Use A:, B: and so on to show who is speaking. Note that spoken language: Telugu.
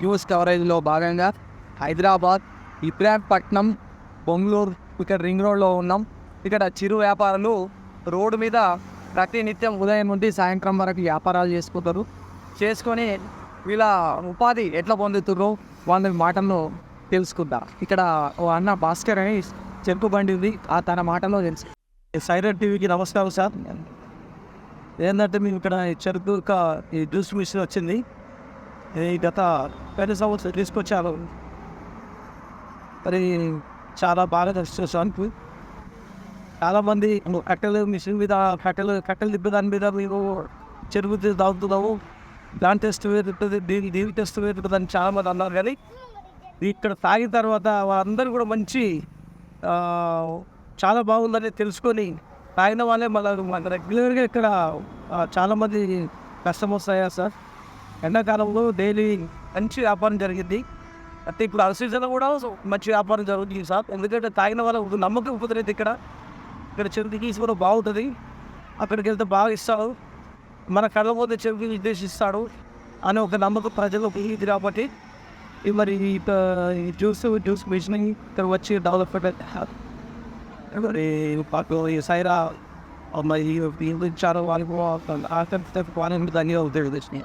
A: న్యూస్ కవరేజ్లో భాగంగా హైదరాబాద్ ఇబ్రాహీంపట్నం బొంగళూరు ఇక్కడ రింగ్ రోడ్లో ఉన్నాం. ఇక్కడ చిరు వ్యాపారులు రోడ్డు మీద ప్రతి నిత్యం ఉదయం నుండి సాయంత్రం వరకు వ్యాపారాలు చేసుకుంటారు. చేసుకొని వీళ్ళ ఉపాధి ఎట్లా పొందుతుర్రో వాళ్ళ మాటల్లో తెలుసుకుందా. ఇక్కడ ఓ అన్న భాస్కర్ అని చెరుకు బండి ఉంది. ఆ తన మాటలో తెలుసు.
B: సైరన్ టీవీకి నమస్కారం సార్. ఏంటంటే మేము ఇక్కడ చెరుకు ఈ జ్యూస్ మిషన్ వచ్చింది. ఈ గత రెండు సంవత్సరం తీసుకొచ్చారు మరి చాలా బాగా చూసాను చాలామంది కట్టెలు మిషన్ మీద కట్టెలు కట్టెలు తిప్పే దాని మీద మీరు చెరుకు తీసి దాని టెస్ట్ వేరు ఉంటుంది దీని దీని టెస్ట్ వేరు ఉంటుంది అని చాలామంది అన్నారు కానీ ఇక్కడ తాగిన తర్వాత వాళ్ళందరూ కూడా మంచి చాలా బాగుందని తెలుసుకొని తాగిన వాళ్ళే మళ్ళీ మన రెగ్యులర్గా ఇక్కడ చాలామంది కస్టమర్స్ అయ్యారు సార్ ఎండాకాలంలో డైలీ మంచి వ్యాపారం జరిగింది అయితే ఇప్పుడు అల సీజన్లో కూడా మంచి వ్యాపారం జరుగుతుంది సార్ ఎందుకంటే తాగిన వాళ్ళ నమ్మకం కుదిరేది ఇక్కడ ఇక్కడ చెరుకు తీసి బాగుంటుంది అక్కడికి వెళ్తే బాగా ఇస్తాడు మన కళ్ళ పోతే చెరుకు నిర్దేశిస్తాడు అని ఒక నమ్మకం ప్రజలు ఇది కాబట్టి మరి ఈ జ్యూస్ జ్యూస్ మిషన్ ఇక్కడ వచ్చి డెవలప్మెంట్ మరి పాటు ఈ సైరా మరి ఇచ్చారు వాళ్ళకి ఆకర్షణ వాళ్ళకి ధన్యవాదాలు తెలియజేసినాయి